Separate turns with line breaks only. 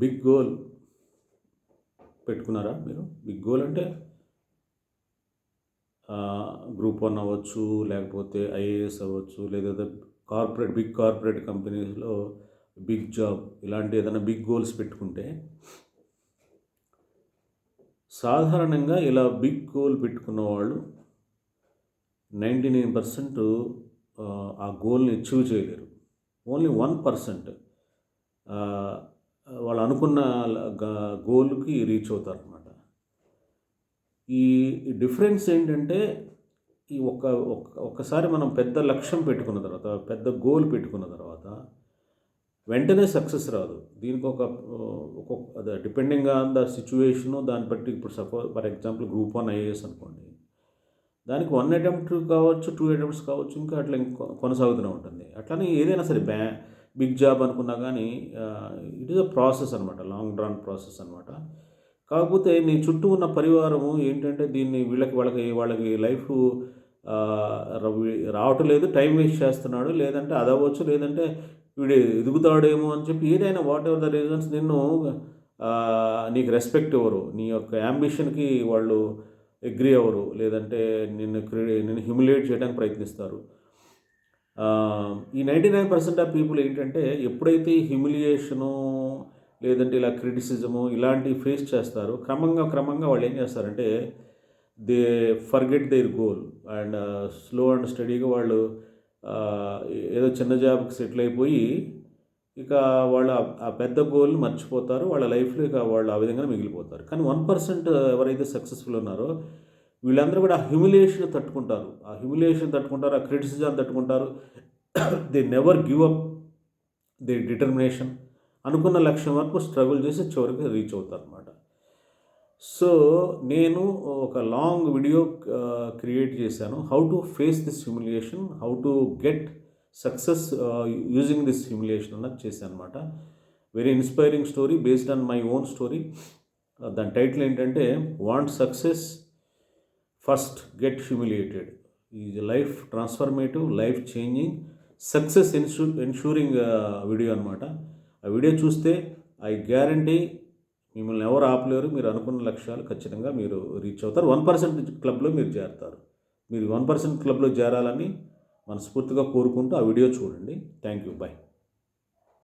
Big goal పెట్టుకున్నారా మీరు? Big goal అంటే గ్రూప్ వన్ అవ్వచ్చు లేకపోతే ఐఏఎస్ అవ్వచ్చు లేదా కార్పొరేట్ బిగ్ కార్పొరేట్ కంపెనీస్లో బిగ్ జాబ్ ఇలాంటి ఏదైనా బిగ్ గోల్స్ పెట్టుకుంటే సాధారణంగా ఇలా బిగ్ గోల్ పెట్టుకున్న వాళ్ళు నైంటీ నైన్ పర్సెంట్ ఆ గోల్ని అచీవ్ చేయలేరు. ఓన్లీ వన్ పర్సెంట్ అనుకున్న గోల్కి రీచ్ అవుతారు అనమాట ఈ డిఫరెన్స్ ఏంటంటే ఈ ఒక్క ఒక్కసారి మనం పెద్ద లక్ష్యం పెట్టుకున్న తర్వాత పెద్ద గోల్ పెట్టుకున్న తర్వాత వెంటనే సక్సెస్ రాదు. దీనికి ఒక ఒక్కొక్క అదే డిపెండింగ్ ఆన్ ద సిచ్యువేషను దాన్ని బట్టి ఇప్పుడు suppose for example group one IAS అనుకోండి. దానికి వన్ అటెంప్ట్ కావచ్చు టూ అటెంప్ట్స్ కావచ్చు ఇంకా అట్లా కొనసాగుతూనే ఉంటుంది. అట్లానే ఏదైనా సరే బ్యా బిగ్ జాబ్ అనుకున్నా కానీ ఇట్ ఈస్ అ ప్రాసెస్ అనమాట లాంగ్ డ్రాన్ ప్రాసెస్ అనమాట కాకపోతే నీ చుట్టూ ఉన్న పరివారము ఏంటంటే దీన్ని వీళ్ళకి వాళ్ళకి వాళ్ళకి లైఫ్ రావటం లేదు టైం వేస్ట్ చేస్తున్నాడు లేదంటే అదవచ్చు లేదంటే వీడు ఎదుగుతాడేమో అని చెప్పి ఏదైనా వాట్ ఎవర్ ద రీజన్స్ నిన్ను నీకు రెస్పెక్ట్ ఇవ్వరు. నీ యొక్క యాంబిషన్కి వాళ్ళు అగ్రి అవ్వరు లేదంటే నిన్ను నిన్ను హ్యూమిలేట్ చేయడానికి ప్రయత్నిస్తారు. ఈ ninety nine percent of people ఏంటంటే ఎప్పుడైతే హ్యూమిలియేషను లేదంటే ఇలా క్రిటిసిజము ఇలాంటివి ఫేస్ చేస్తారు క్రమంగా క్రమంగా వాళ్ళు ఏం చేస్తారంటే they forget their goal and slow and స్టడీగా వాళ్ళు ఏదో చిన్న జాబ్కి సెటిల్ అయిపోయి ఇక వాళ్ళు ఆ పెద్ద గోల్ని మర్చిపోతారు వాళ్ళ లైఫ్లో ఇక వాళ్ళు ఆ విధంగా మిగిలిపోతారు. కానీ వన్ పర్సెంట్ ఎవరైతే సక్సెస్ఫుల్ ఉన్నారో వీళ్ళందరూ కూడా ఆ హ్యూమిలేషన్ తట్టుకుంటారు. ఆ హ్యూమిలేషన్ తట్టుకుంటారు ఆ criticism తట్టుకుంటారు. They never give up they determination అనుకున్న లక్ష్యం వరకు స్ట్రగుల్ చేసి చివరికి రీచ్ అవుతారు అనమాట సో నేను ఒక లాంగ్ వీడియో క్రియేట్ చేశాను. How to face this humiliation how to get success using this humiliation అన్నది చేశాను అనమాట very inspiring story based on my own story. దాని టైటిల్ ఏంటంటే want success first get humiliated. Is life transformative life changing success ensure ensuring video అనమాట ఆ video చూస్తే I guarantee మిమ్మల్ని ఎవరు ఆపలేరు మీరు అనుకున్న లక్ష్యాలు ఖచ్చితంగా మీరు రీచ్ అవుతారు. వన్ పర్సెంట్ క్లబ్లో మీరు చేరుతారు. మీరు వన్ పర్సెంట్ క్లబ్లో చేరాలని మనస్ఫూర్తిగా కోరుకుంటూ ఆ వీడియో చూడండి. Thank you. బాయ్